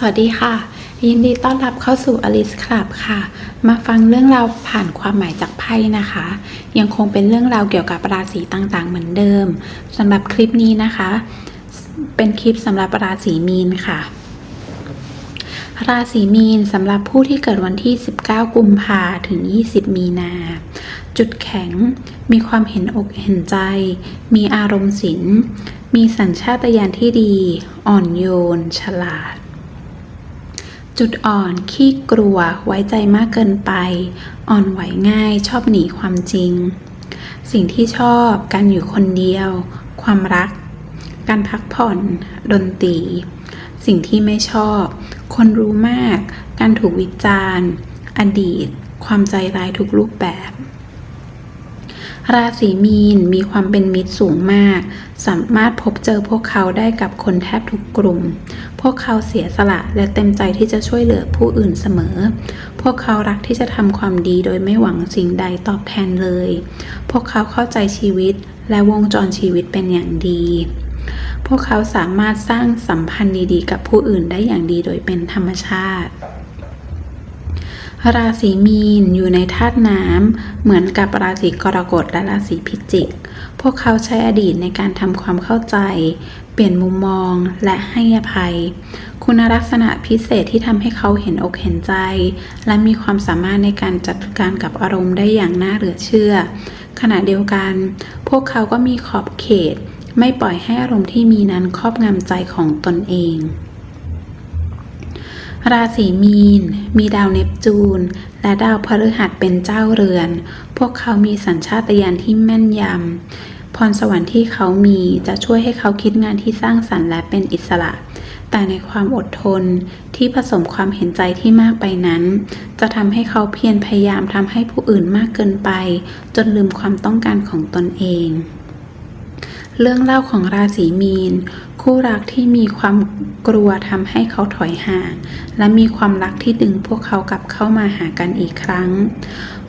สวัสดีค่ะ ยินดีต้อนรับเข้าสู่ Alice Club ค่ะ มาฟังเรื่องราวผ่านความหมายจากไพ่นะคะ ยังคงเป็นเรื่องราวเกี่ยวกับราศีต่างๆ เหมือนเดิมสำหรับคลิปนี้นะคะ เป็นคลิปสำหรับราศีมีนค่ะ ราศีมีนสำหรับผู้ที่เกิดวันที่ 19 กุมภาถึง 20 มีนา จุดแข็ง มีความเห็นอกเห็นใจ มีอารมณ์ศิลมีสัญชาตญาณที่ดี อ่อนโยน ฉลาด จุดอ่อนขี้กลัวไว้ใจมากเกินไป อ่อนไหวง่ายชอบหนีความจริง สิ่งที่ชอบการอยู่คนเดียว ความรัก การพักผ่อน ดนตรี สิ่งที่ไม่ชอบ คนรู้มาก การถูกวิจารณ์ อดีต ความใจร้ายทุกรูปแบบ ราศีมีนมีความเป็นมิตรสูงมาก สามารถพบเจอพวกเขาได้กับคนแทบทุกกลุ่ม พวกเขาเสียสละและเต็มใจที่จะช่วยเหลือผู้อื่นเสมอ พวกเขารักที่จะทำความดีโดยไม่หวังสิ่งใดตอบแทนเลย พวกเขาเข้าใจชีวิตและวงจรชีวิตเป็นอย่างดี พวกเขาสามารถสร้างสัมพันธ์ดีๆ กับผู้อื่นได้อย่างดีโดยเป็นธรรมชาติ ราศีมีนอยู่ในธาตุน้ำเหมือนกับราศีกรกฎและราศีพิจิก พวกเขาใช้อดีตในการทำความเข้าใจ เปลี่ยนมุมมองและให้อภัย คุณลักษณะพิเศษที่ทำให้เขาเห็นอกเห็นใจ และมีความสามารถในการจัดการกับอารมณ์ได้อย่างน่าเหลือเชื่อ ขณะเดียวกัน พวกเขาก็มีขอบเขต ไม่ปล่อยให้อารมณ์ที่มีนั้นครอบงำใจของตนเอง ราศีมีน มีดาวเนปจูน และดาวพฤหัสเป็นเจ้าเรือน พวกเขามีสัญชาตญาณที่แม่นยำ พรสวรรค์ที่เขามีจะช่วยให้เขาคิดงานที่สร้างสรรค์และเป็นอิสระ แต่ในความอดทนที่ผสมความเห็นใจที่มากไปนั้น จะทำให้เขาเพียรพยายามทำให้ผู้อื่นมากเกินไป จนลืมความต้องการของตนเอง เรื่องเล่าของราศีมีน คู่รักที่มีความกลัวทำให้เขาถอยห่าง และมีความรักที่ดึงพวกเขากลับเข้ามาหากันอีกครั้ง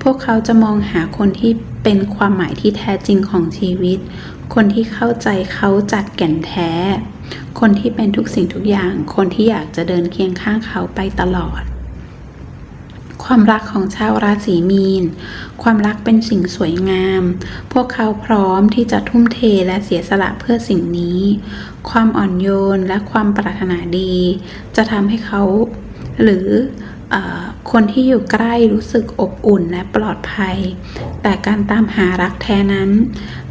พวกเขาจะมองหาคนที่เป็นความหมายที่แท้จริงของชีวิต คนที่เข้าใจเขาจากแก่นแท้ คนที่เป็นทุกสิ่งทุกอย่าง คนที่อยากจะเดินเคียงข้างเขาไปตลอด ความรักของชาวราศีมีน ความรักเป็นสิ่งสวยงาม พวกเขาพร้อมที่จะทุ่มเทและเสียสละเพื่อสิ่งนี้ ความอ่อนโยนและความปรารถนาดี จะทำให้เขา หรือ คนที่อยู่ใกล้รู้สึกอบอุ่นและปลอดภัย แต่การตามหารักแท้นั้น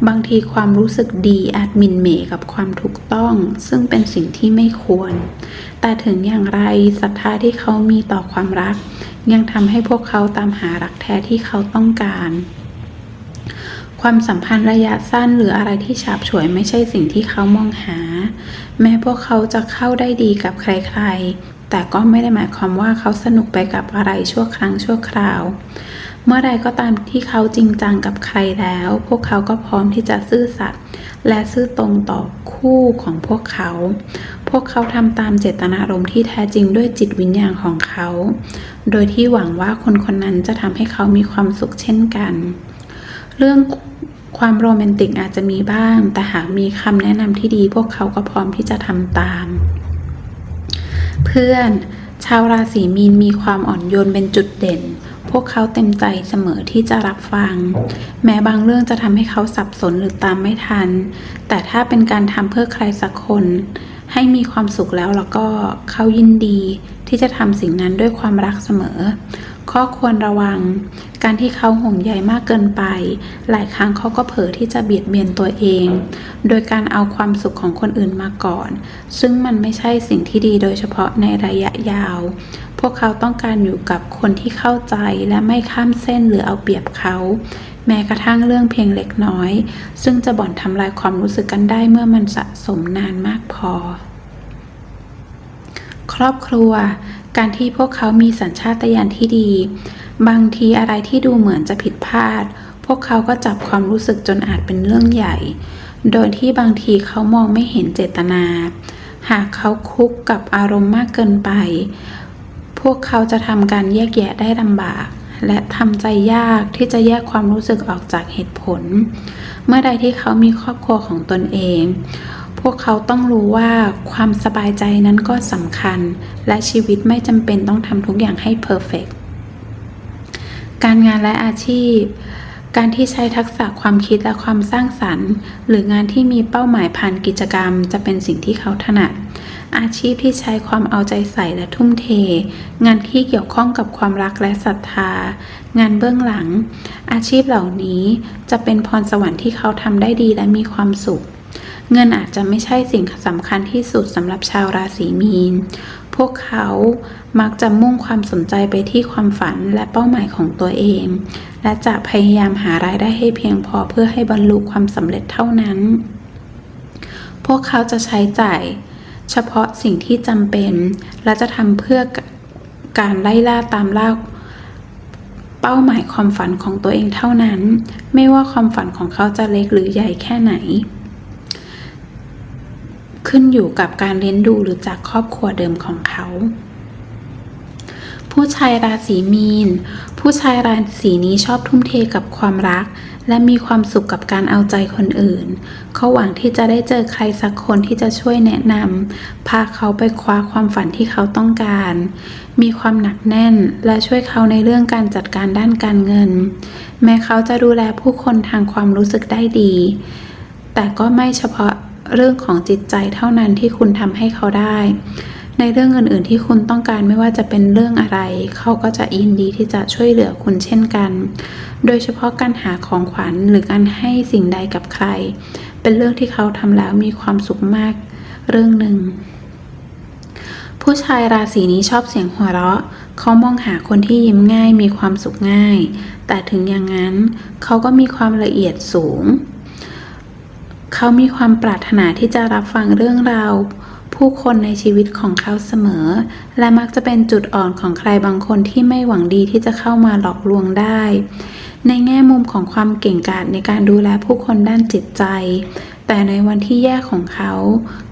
บางทีความรู้สึกดีอาจมินเมกับความถูกต้อง ซึ่งเป็นสิ่งที่ไม่ควร แต่ถึงอย่างไรศรัทธาที่เขามีต่อความรัก ยังทำให้พวกเขาตามหารักแท้ที่เขาต้องการ ความสัมพันธ์ระยะสั้นหรืออะไรที่ฉาบฉวยไม่ใช่สิ่งที่เขามองหา แม้พวกเขาจะเข้าได้ดีกับใครๆ แต่ก็ไม่ได้หมายความว่าเขาสนุกไปกับอะไรชั่วครั้งชั่วคราว เมื่อใดก็ตามที่เขาจริงจังกับใครแล้ว พวกเขาก็พร้อมที่จะซื่อสัตย์และซื่อตรงต่อคู่ของพวกเขา พวกเขาทำตามเจตนารมณ์ที่แท้จริงด้วยจิตวิญญาณของเขา โดยที่หวังว่าคนคนนั้นจะทำให้เขามีความสุขเช่นกัน เรื่องความโรแมนติกอาจจะมีบ้าง แต่หากมีคำแนะนำที่ดี พวกเขาก็พร้อมที่จะทำตาม เพื่อน ชาวราศีมีนมีความอ่อนโยนเป็นจุดเด่น พวกเขาเต็มใจเสมอที่จะรับฟัง แม้บางเรื่องจะทำให้เขาสับสนหรือตามไม่ทัน แต่ถ้าเป็นการทำเพื่อใครสักคน ให้มีความสุขแล้วแล้วก็เขายินดีที่จะทำสิ่งนั้นด้วยความรักเสมอ ข้อควรระวัง การที่เขาห่วงใยมากเกินไป หลายครั้งเขาก็เผลอที่จะเบียดเบียนตัวเอง โดยการเอาความสุขของคนอื่นมาก่อน ซึ่งมันไม่ใช่สิ่งที่ดีโดยเฉพาะในระยะยาว พวกเขาต้องการอยู่กับคนที่เข้าใจและไม่ข้ามเส้นหรือเอาเปรียบเขาแม้กระทั่งเรื่องเพียงเล็กน้อย ซึ่งจะบ่อนทำลายความรู้สึกกันได้เมื่อมันสะสมนานมากพอ ครอบครัว การที่พวกเขามีสัญชาตญาณที่ดี บางทีอะไรที่ดูเหมือนจะผิดพลาด พวกเขาก็จับความรู้สึกจนอาจเป็นเรื่องใหญ่ โดยที่บางทีเขามองไม่เห็นเจตนา หากเขาคุกกับอารมณ์มากเกินไป พวกเขาจะทำการแยกแยะได้ลำบาก และทำใจยากที่จะแยกความรู้สึกออกจากเหตุผล เมื่อใดที่เขามีครอบครัวของตนเอง วกเขาต้องรู้ว่าความสบายใจนั้นก็สำคัญ และชีวิตไม่จำเป็นต้องทำทุกอย่างให้เพอร์เฟกการงานและอาชีพ การที่ใช้ทักษะความคิดและความสร้างสรรค์ หรืองานที่มีเป้าหมายผ่านกิจกรรม จะเป็นสิ่งที่เขาถนัด อาชีพที่ใช้ความเอาใจใส่และทุ่มเท งานที่เกี่ยวข้องกับความรักและศรัทธา งานเบื้องหลัง อาชีพเหล่านี้จะเป็นพรสวรรค์ที่เขาทำได้ดีและมีความสุข เงินอาจจะไม่ใช่สิ่งสำคัญที่สุดสำหรับชาวราศีมีน พวกเขามักจะมุ่งความสนใจไปที่ความฝันและเป้าหมายของตัวเอง และจะพยายามหารายได้ให้เพียงพอเพื่อให้บรรลุความสำเร็จเท่านั้น พวกเขาจะใช้จ่าย เฉพาะสิ่งที่จำเป็น และจะทำเพื่อการไล่ล่าตามล่าเป้าหมายความฝันของตัวเองเท่านั้น ไม่ว่าความฝันของเขาจะเล็กหรือใหญ่แค่ไหน ขึ้นอยู่กับการเลี้ยงดูหรือจากครอบครัวเดิมของเขา ผู้ชายราศีมีน ผู้ชายราศีนี้ชอบทุ่มเทกับความรัก และมีความสุขกับการเอาใจคนอื่น เขาหวังที่จะได้เจอใครสักคนที่จะช่วยแนะนำพาเขาไปคว้าความฝันที่เขาต้องการ มีความหนักแน่นและช่วยเขาในเรื่องการจัดการด้านการเงิน แม้เขาจะดูแลผู้คนทางความรู้สึกได้ดีแต่ก็ไม่เฉพาะ เรื่องของจิตใจเท่านั้นที่คุณทำให้เขาได้ ในเรื่องอื่นๆที่คุณต้องการไม่ว่าจะเป็นเรื่องอะไร เขาก็จะยินดีที่จะช่วยเหลือคุณเช่นกัน โดยเฉพาะการหาของขวัญหรือการให้สิ่งใดกับใคร เป็นเรื่องที่เขาทำแล้วมีความสุขมากเรื่องหนึ่งผู้ชายราศีนี้ชอบเสียงหัวเราะ เขามองหาคนที่ยิ้มง่ายมีความสุขง่าย แต่ถึงอย่างนั้นเขาก็มีความละเอียดสูง เขามีความปรารถนาที่จะรับฟังเรื่องราว ผู้คนในชีวิตของเขาเสมอ และมักจะเป็นจุดอ่อนของใครบางคนที่ไม่หวังดีที่จะเข้ามาหลอกลวงได้ ในแง่มุมของความเก่งกาจในการดูแลผู้คนด้านจิตใจ แต่ในวันที่แย่ของเขา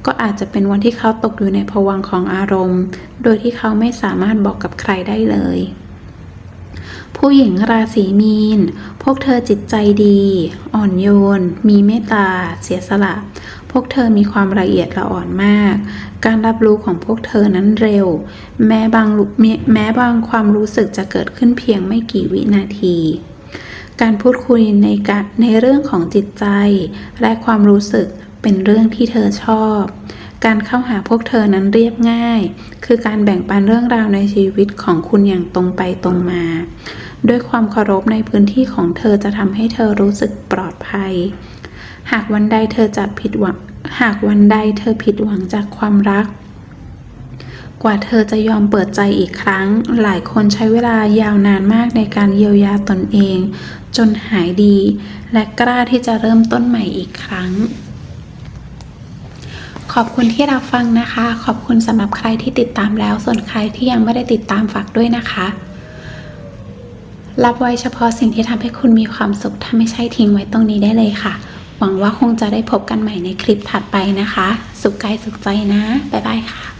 ก็อาจจะเป็นวันที่เขาตกอยู่ในภวังค์ของอารมณ์ โดยที่เขาไม่สามารถบอกกับใครได้เลย ผู้หญิงราศีมีน พวกเธอจิตใจดี อ่อนโยน มีเมตตา เสียสละ พวกเธอมีความละเอียดละอ่อนมาก การรับรู้ของพวกเธอนั้นเร็ว แม้บางแม้แม้บางความรู้สึกจะเกิดขึ้นเพียงไม่กี่วินาที การพูดคุยในการในเรื่องของจิตใจ และความรู้สึกเป็นเรื่องที่เธอชอบการเข้าหาพวกเธอนั้นเรียบง่าย คือการแบ่งปันเรื่องราวในชีวิตของคุณอย่างตรงไปตรงมา ด้วยความเคารพในพื้นที่ของเธอจะทำให้เธอรู้สึกปลอดภัย หากวันใดเธอจะผิดหวัง หากวันใดเธอผิดหวังจากความรัก กว่าเธอจะยอมเปิดใจอีกครั้ง หลายคนใช้เวลายาวนานมากในการเยียวยาตนเอง จนหายดี และกล้าที่จะเริ่มต้นใหม่อีกครั้งขอบคุณที่รับฟังนะคะ ขอบคุณสำหรับใครที่ติดตามแล้ว ส่วนใครที่ยังไม่ได้ติดตามฝากด้วยนะคะ รับไว้เฉพาะสิ่งที่ทำให้คุณมีความสุข ถ้าไม่ใช่ทิ้งไว้ตรงนี้ได้เลยค่ะ หวังว่าคงจะได้พบกันใหม่ในคลิปถัดไปนะคะ สุขกายสุขใจนะ บ๊ายบายค่ะ